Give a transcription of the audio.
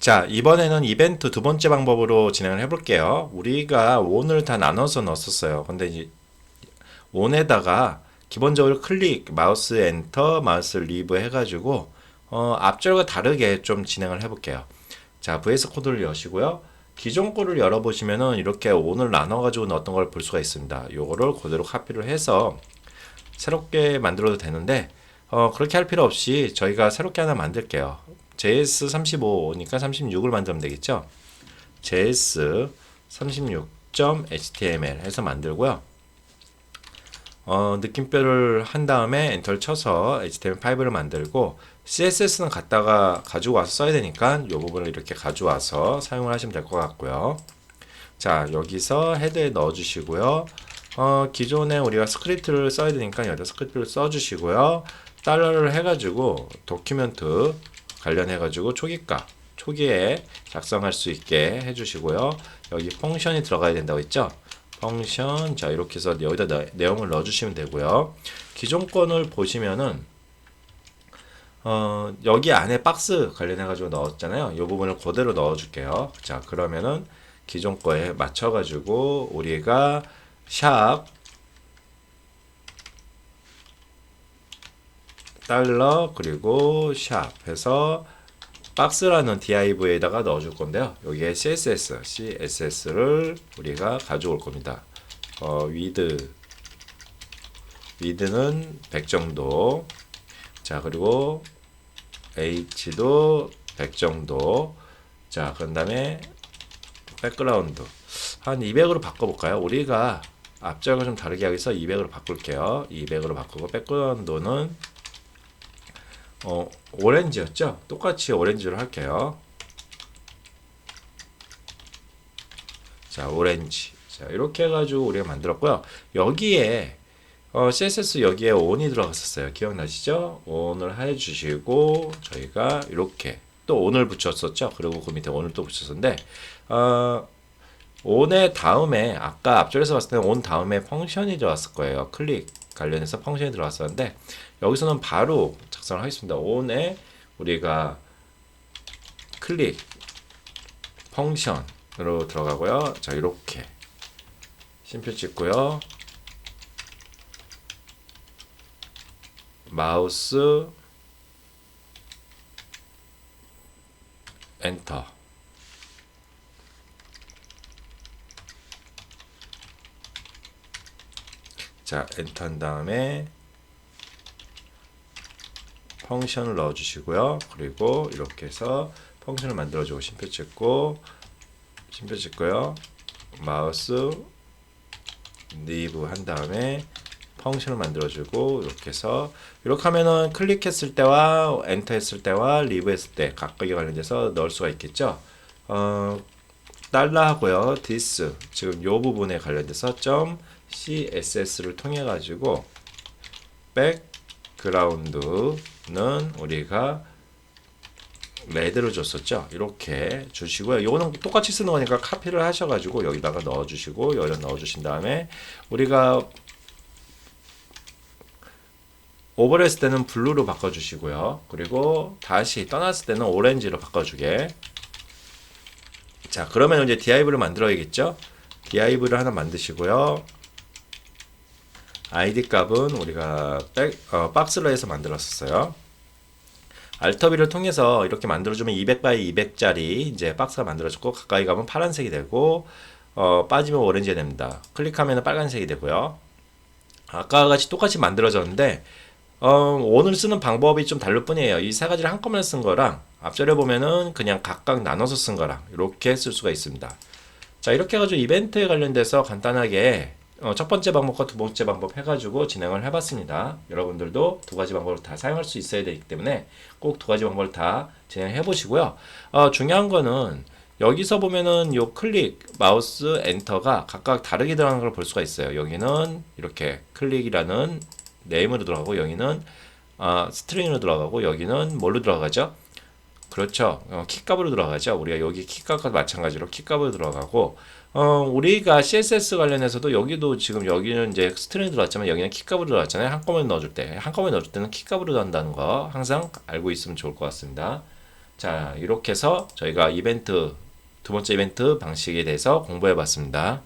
자, 이번에는 이벤트 두 번째 방법으로 진행을 해볼게요. 우리가 온을 다 나눠서 넣었었어요. 근데 이제 온에다가 기본적으로 클릭, 마우스 엔터, 마우스 리브 해가지고 어, 앞절과 다르게 좀 진행을 해볼게요. 자, VS 코드를 여시고요. 기존 거를 열어보시면은 이렇게 온을 나눠가지고 넣었던 걸 볼 수가 있습니다. 요거를 그대로 카피를 해서 새롭게 만들어도 되는데 어, 그렇게 할 필요 없이 저희가 새롭게 하나 만들게요. JS35니까 36을 만들면 되겠죠. JS36.html 해서 만들고요. 어, 느낌표를 한 다음에 엔터를 쳐서 HTML5를 만들고 CSS는 갖다가 가지고 와서 써야 되니까 이 부분을 이렇게 가져와서 사용을 하시면 될 것 같고요. 자 여기서 헤드에 넣어 주시고요. 어, 기존에 우리가 스크립트를 써야 되니까 여기다 스크립트를 써 주시고요. 달러를 해가지고 도큐멘트 관련해가지고 초기가 초기에 작성할 수 있게 해주시고요. 여기 펑션이 들어가야 된다고 했죠? 펑션 자 이렇게 해서 여기다 내, 내용을 넣어주시면 되고요. 기존 건을 보시면은 어, 여기 안에 박스 관련해가지고 넣었잖아요. 이 부분을 그대로 넣어줄게요. 자 그러면은 기존 거에 맞춰가지고 우리가 샵 달러 그리고 샵 해서 박스라는 div에다가 넣어줄 건데요. 여기에 css, css를 우리가 가져올 겁니다. 어, 위드 위드는 100 정도. 자 그리고 h도 100 정도. 자 그런 다음에 백그라운드 한 200으로 바꿔볼까요? 우리가 앞절과 좀 다르게 하기 위해서 200으로 바꿀게요. 200으로 바꾸고 백그라운드는 어, 오렌지였죠? 똑같이 오렌지로 할게요. 자, 오렌지. 자, 이렇게 해가지고 우리가 만들었고요. 여기에 어, CSS 여기에 온이 들어갔었어요. 기억나시죠? 온을 해주시고 저희가 이렇게 또 온을 붙였었죠. 그리고 그 밑에 온을 또 붙였었는데 어, 온의 다음에 아까 앞절에서 봤을 때는 온 다음에 펑션이 들어왔을 거예요. 클릭 관련해서 펑션이 들어왔었는데 여기서는 바로 작성을 하겠습니다. on에 우리가 클릭 펑션으로 들어가고요. 자 이렇게 심표 찍고요. 마우스 엔터 자 엔터 한 다음에 펑션을 넣어 주시고요. 그리고 이렇게 해서 펑션을 만들어 주고 심표 찍고 심표 찍고요. 마우스 리브 한 다음에 펑션을 만들어 주고 이렇게 해서 이렇게 하면은 클릭했을 때와 엔터 했을 때와 리브 했을 때 각각에 관련돼서 넣을 수가 있겠죠. 어, 달러 하고요. this 지금 요 부분에 관련돼서 점 css를 통해 가지고 백그라운드 는 우리가 레드를 줬었죠. 이렇게 주시고요. 이거는 똑같이 쓰는 거니까 카피를 하셔가지고 여기다가 넣어주시고 여기다 넣어주신 다음에 우리가 오버했을 때는 블루로 바꿔주시고요. 그리고 다시 떠났을 때는 오렌지로 바꿔주게. 자, 그러면 이제 div를 만들어야겠죠? div를 하나 만드시고요. Id 값은 우리가 백, 어, 박스로 해서 만들었었어요. 알터비를 통해서 이렇게 만들어주면 200 바이 200 짜리 이제 박스가 만들어졌고 가까이 가면 파란색이 되고 어, 빠지면 오렌지가 됩니다. 클릭하면 빨간색이 되고요. 아까 같이 똑같이 만들어졌는데 어, 오늘 쓰는 방법이 좀 다를 뿐이에요. 이 세 가지를 한꺼번에 쓴 거랑 앞절에 보면은 그냥 각각 나눠서 쓴 거랑 이렇게 쓸 수가 있습니다. 자 이렇게 해가지고 이벤트에 관련돼서 간단하게 어, 첫 번째 방법과 두 번째 방법 해가지고 진행을 해봤습니다. 여러분들도 두 가지 방법을 다 사용할 수 있어야 되기 때문에 꼭 두 가지 방법을 다 진행해 보시고요. 어, 중요한 거는 여기서 보면은 요 클릭, 마우스, 엔터가 각각 다르게 들어가는 걸 볼 수가 있어요. 여기는 이렇게 클릭이라는 네임으로 들어가고 여기는 어, 스트링으로 들어가고 여기는 뭘로 들어가죠? 그렇죠. 어, 키값으로 들어가죠. 우리가 여기 키값과 마찬가지로 키값으로 들어가고 어, 우리가 CSS 관련해서도 여기도 지금 여기는 이제 스트링 들어왔지만 여기는 키값으로 들어왔잖아요. 한꺼번에 넣어줄 때. 한꺼번에 넣어줄 때는 키값으로 넣는다는 거 항상 알고 있으면 좋을 것 같습니다. 자, 이렇게 해서 저희가 이벤트 두 번째 이벤트 방식에 대해서 공부해 봤습니다.